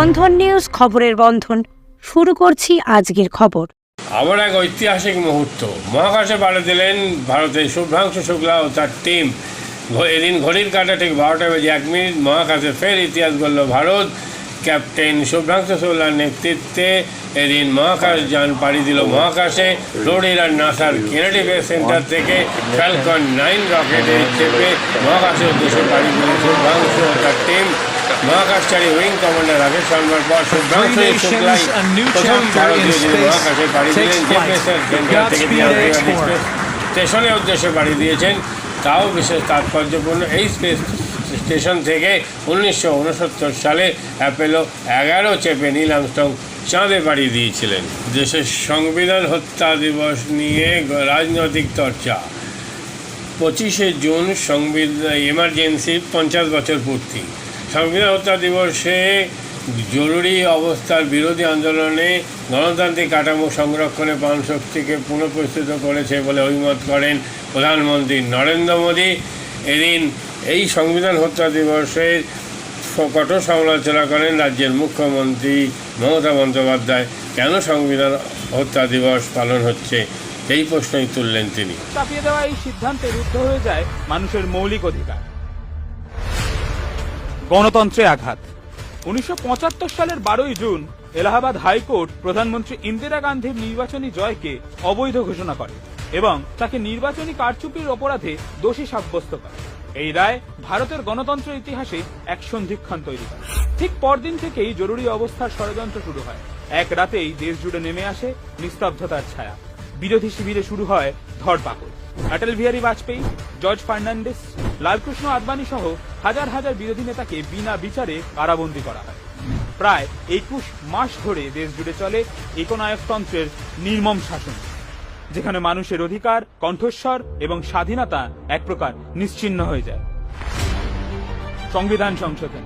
বন্ধন news খবরের বন্ধন। শুরু করছি আজকের খবর। আবার এক ঐতিহাসিক মুহূর্ত। মহাকাশে পাড়ে দিলেন ভারতের শুভ্রাংশু শুক্লা ও তার টিম। এদিন ঘড়ির কাটা ঠিক বারোটা বেজে এক মিনিট মহাকাশে ফের ইতিহাস গড়ল ভারত। ক্যাপ্টেন শুভ্রাংশু শুক্লার নেতৃত্বে এদিন মহাকাশ যান পাড়ি দিল মহাকাশে। ফ্লোরিডার নাসার কেনেডি বেস সেন্টার থেকে ফ্যালকন নাইন রকেটে চেপে মহাকাশের উদ্দেশ্যে পাড়ি দিলেন শুভ্রাংশু ও তার টিম। মহাকাশচারী উইং কমান্ডার রাকেশ শর্মার পর শুভ্রাংশু শুক্লাই nations, a new প্রথম ভারতীয় যিনি মহাকাশে পাড়ি দিলেন যে সেন্টার থেকে Godspeed, দিয়ে আন্তর্জাতিক H4. স্পেস স্টেশনের উদ্দেশ্যে পাড়ি দিয়েছেন। তাও বিশেষ তাৎপর্যপূর্ণ এই স্পেস স্টেশন থেকে উনিশশো উনসত্তর সালে অ্যাপেলো এগারো চেপে নীল আমস্ট্রং চাঁদে পাড়ি দিয়েছিলেন। দেশের সংবিধান হত্যা দিবস নিয়ে রাজনৈতিক চর্চা। পঁচিশে জুন সংবিধান এমার্জেন্সি পঞ্চাশ বছর পূর্তি। সংবিধান হত্যা দিবসে জরুরি অবস্থার বিরোধী আন্দোলনে গণতান্ত্রিক কাঠামো সংরক্ষণে প্রাণশক্তিকে পুনঃপ্রস্তুত করেছে বলে অভিমত করেন প্রধানমন্ত্রী নরেন্দ্র মোদী। এদিন এই সংবিধান হত্যা দিবসের কঠোর সমালোচনা করেন রাজ্যের মুখ্যমন্ত্রী মমতা বন্দ্যোপাধ্যায়। কেন সংবিধান হত্যা দিবস পালন হচ্ছে? এই প্রশ্নই তুললেন তিনি। দেওয়া এই সিদ্ধান্তে রুদ্ধ হয়ে যায় মানুষের মৌলিক অধিকার। গণতন্ত্রে আঘাত। উনিশশো পঁচাত্তর সালের বারোই জুন এলাহাবাদ হাইকোর্ট প্রধানমন্ত্রী ইন্দিরা গান্ধীর নির্বাচনী জয়কে অবৈধ ঘোষণা করে এবং তাকে নির্বাচনী কারচুপির অপরাধে দোষী সাব্যস্ত করে। এই রায় ভারতের গণতন্ত্রের ইতিহাসে এক সন্ধিক্ষণ তৈরি করে। ঠিক পরদিন থেকেই জরুরি অবস্থার ষড়যন্ত্র শুরু হয়। এক রাতেই দেশ জুড়ে নেমে আসে নিস্তব্ধতার ছায়া। বিরোধী শিবিরে শুরু হয় ধরপাকড়। অটল বিহারী বাজপেয়ী, জর্জ ফার্নান্ডিস লালকৃষ্ণ আদবানি সহ হাজার হাজার বিরোধী নেতাকে বিনা বিচারে কারাবন্দী করা হয়। প্রায় একুশ মাস ধরে দেশ জুড়ে চলে একনায়কতন্ত্রের নির্মম শাসন, যেখানে মানুষের অধিকার, কণ্ঠস্বর এবং স্বাধীনতা এক প্রকার নিশ্চিহ্ন হয়ে যায়। সংবিধান সংশোধন।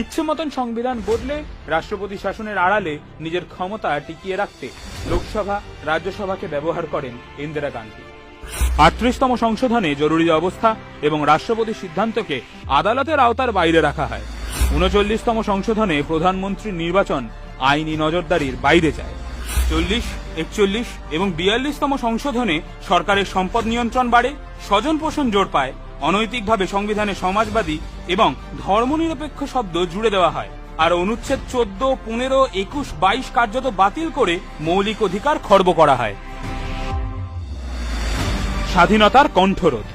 ইচ্ছে মতন সংবিধান বদলে রাষ্ট্রপতি শাসনের আড়ালে নিজের ক্ষমতা টিকিয়ে রাখতে লোকসভা, রাজ্যসভাকে ব্যবহার করেন ইন্দিরা গান্ধী। আটত্রিশতম সংশোধনে জরুরি অবস্থা এবং রাষ্ট্রপতি সিদ্ধান্তকে আদালতের আওতার বাইরে রাখা হয়। উনচল্লিশতম সংশোধনে প্রধানমন্ত্রীর নির্বাচন আইনি নজরদারির বাইরে যায়। চল্লিশ, একচল্লিশ এবং বিয়াল্লিশতম সংশোধনে সরকারের সম্পদ নিয়ন্ত্রণ বাড়ে, স্বজন পোষণ জোর পায়, অনৈতিকভাবে সংবিধানে সমাজবাদী এবং ধর্মনিরপেক্ষ শব্দ জুড়ে দেওয়া হয়। আর অনুচ্ছেদ চোদ্দ, পনেরো, একুশ, বাইশ কার্যত বাতিল করে মৌলিক অধিকার খর্ব করা হয়। স্বাধীনতার কণ্ঠরোধ।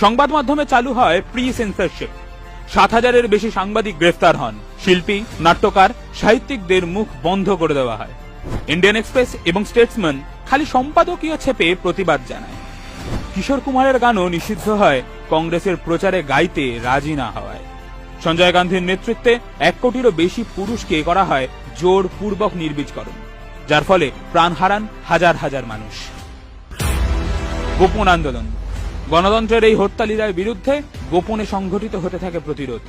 সংবাদ মাধ্যমে চালু হয় প্রি সেন্সরশিপ সাত হাজারের বেশি সাংবাদিক গ্রেফতার হন। শিল্পী, নাট্যকার, সাহিত্যিকদের মুখ বন্ধ করে দেওয়া হয়। ইন্ডিয়ান এক্সপ্রেস এবং স্টেটসম্যান খালি সম্পাদকীয় ছেপে প্রতিবাদ জানায়। কিশোর কুমারের গানও নিষিদ্ধ হয়। কংগ্রেসের প্রচারে গাইতে রাজি না হওয়ায়। সঞ্জয় গান্ধীর নেতৃত্বে এক কোটিরও বেশি পুরুষকে করা হয় জোর পূর্বক নির্বীজকরণ। যার ফলে প্রাণ হারান হাজার হাজার মানুষ। গোপন আন্দোলন। গণতন্ত্রের এই হরতালিরার বিরুদ্ধে গোপনে সংঘটিত হতে থাকে প্রতিরোধ।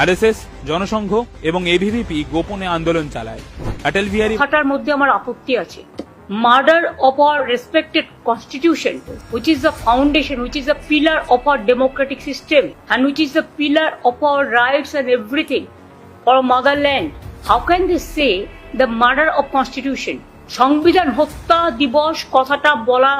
আরএসএস, জনসংঘ এবং এবিভিপি গোপনে আন্দোলন চালায়। অটল বিহারী খাটার মধ্যে আমার আপত্তি আছে। Murder of our respected constitution which is the foundation which is the pillar of our democratic system and which is the pillar of our rights and everything for motherland how can they say the murder of constitution সংবিধান হত্যা দিবস কথাটা বলা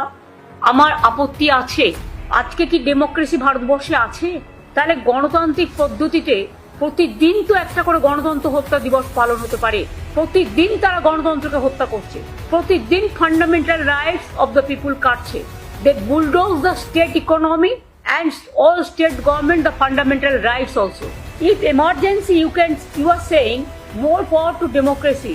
আমার আপত্তি আছে। আজকে কি ডেমোক্রেসি ভারতবর্ষে আছে? তাহলে গণতান্ত্রিক পদ্ধতিতে প্রতিদিন তো একটা করে গণতন্ত্র হত্যা দিবস পালন হতে পারে। প্রতিদিন তারা গণতন্ত্রকে হত্যা করছে। প্রতিদিন fundamental rights of the people কাটছে। They bulldoze the state economy and all state government the fundamental rights also. If emergency, you can you are saying more power to democracy.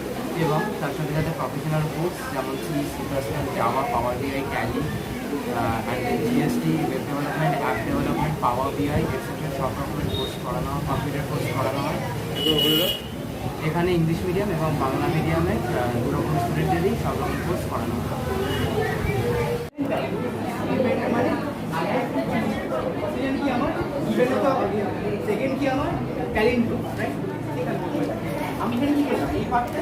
এবং তার সাথে সাথে প্রফেশনাল কোর্স যেমন C C plus Java power BI Tally and GST web development app development power BI etcetera সব রকমের course করানো হয় computer course করানো হয়। এখানে ইংলিশ মিডিয়াম এবং বাংলা মিডিয়ামে দু রকম স্টুডেন্টদেরই সব রকম কোর্স করানো হয়। আমি এখানে কি এই পার্টটা